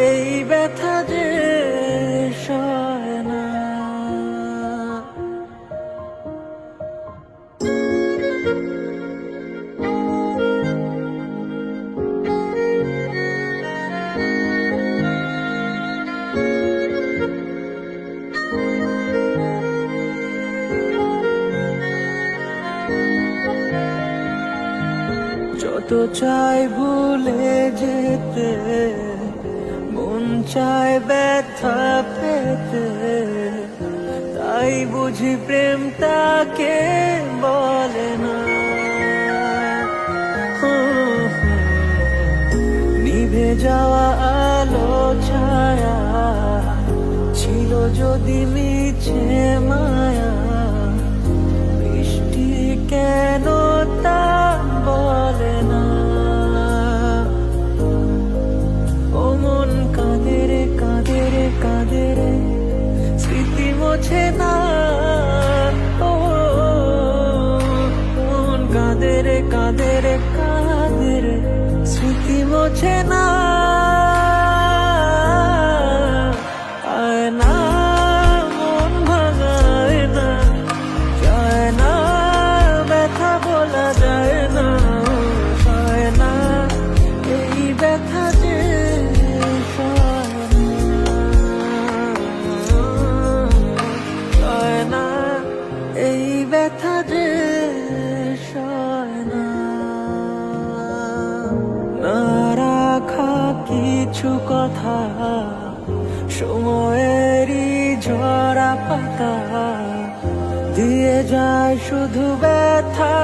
এই ব্যথা যে সয় যত চাই ভুলে যেতে চায় ব্যথা পেতে, তাই বুঝি প্রেমটাকে বলে না। নিভে যাওয়া আলো ছায়া ছিল যদি মিছে মায়া বৃষ্টি কেন ব্যথা যে রাখা কিছু কথা সময়েরই ঝরা পাতা। দিয়ে যায় শুধু ব্যথা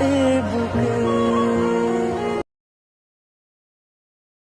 এ বুকে।